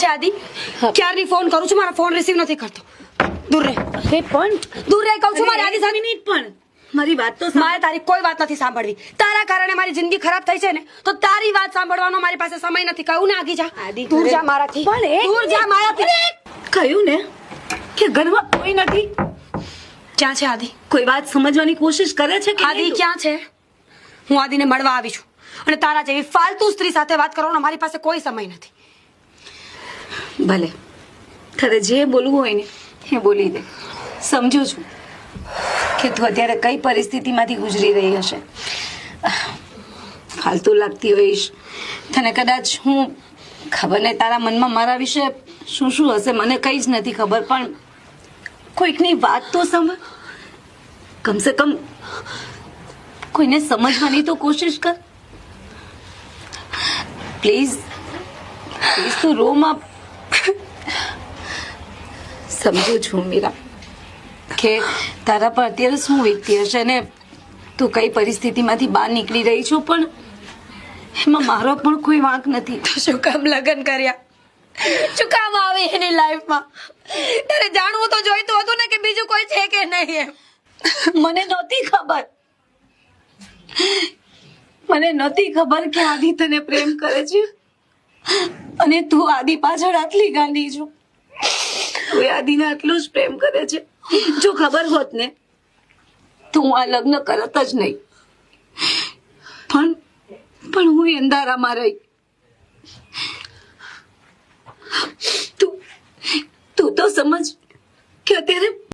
ક્યાં છે આદિ? ક્યારની ફોન કરું છું? મારા ફોન રિસીવ નથી કરતો. દૂર રહે. અરે પણ દૂર રહે કહું છું મારી આદિ સાથે. મિનિટ પણ. મારી વાત તો મારે તારી કોઈ વાત નથી સાંભળવી. તારા કારણે મારી જિંદગી ખરાબ થઈ છે ને તો તારી વાત સાંભળવાનો મારી પાસે સમય નથી. કહું ને આગી જા. આદિ દૂર જા મારાથી. પણ દૂર જા મારાથી. કહ્યું ને કે ઘરમાં કોઈ નથી. ક્યાં છે આદિ? કોઈ વાત સમજવાની કોશિશ કરે છે કે આદિ ક્યાં છે? હું આદિને મળવા આવી છું. અને તારા જેવી ફાલતુ સ્ત્રી સાથે વાત કરવાનો મારી પાસે કોઈ સમય નથી. ભલે. તારે જે બોલવું હોય ને, એ બોલી દે. સમજુ છું કે તું અત્યારે કઈ પરિસ્થિતિમાંથી ગુજરી રહી હશે. ફાલતુ લાગતી હોઈશ. તને કદાચ હું ખબર નહીં, તારા મનમાં મારા વિશે શું શું હશે, મને કંઈ જ નથી ખબર, પણ કોઈકની વાત તો સમજ. કમસે કમ કોઈને સમજવાની તો કોશિશ કર. પ્લીઝ પ્લીઝ તું રોમાં સમજુ છું મીરા કે તારા પર અત્યારે શું વીતતી હશે ને? તું કઈ પરિસ્થિતિમાંથી બહાર નીકળી રહી છું પણ એમાં મારો પણ કોઈ વાંક નથી. તો શું કામ લગ્ન કર્યા? શું કામ આવે એની લાઈફમાં? તારે જાણવું તો જોઈતું હતું ને કે બીજું કોઈ છે કે નહીં એમ. મને નહોતી ખબર. મને નહોતી ખબર કે આદિ તને પ્રેમ કરે છે. અને તું આદિ પાછળ આટલી ગાંડી છો. તું આદિને આટલું જ પ્રેમ કરે છે. જો ખબર હોત ને, તો આ લગ્ન કરત જ નહીં. પણ પણ હું અંધારામાં રહી. તું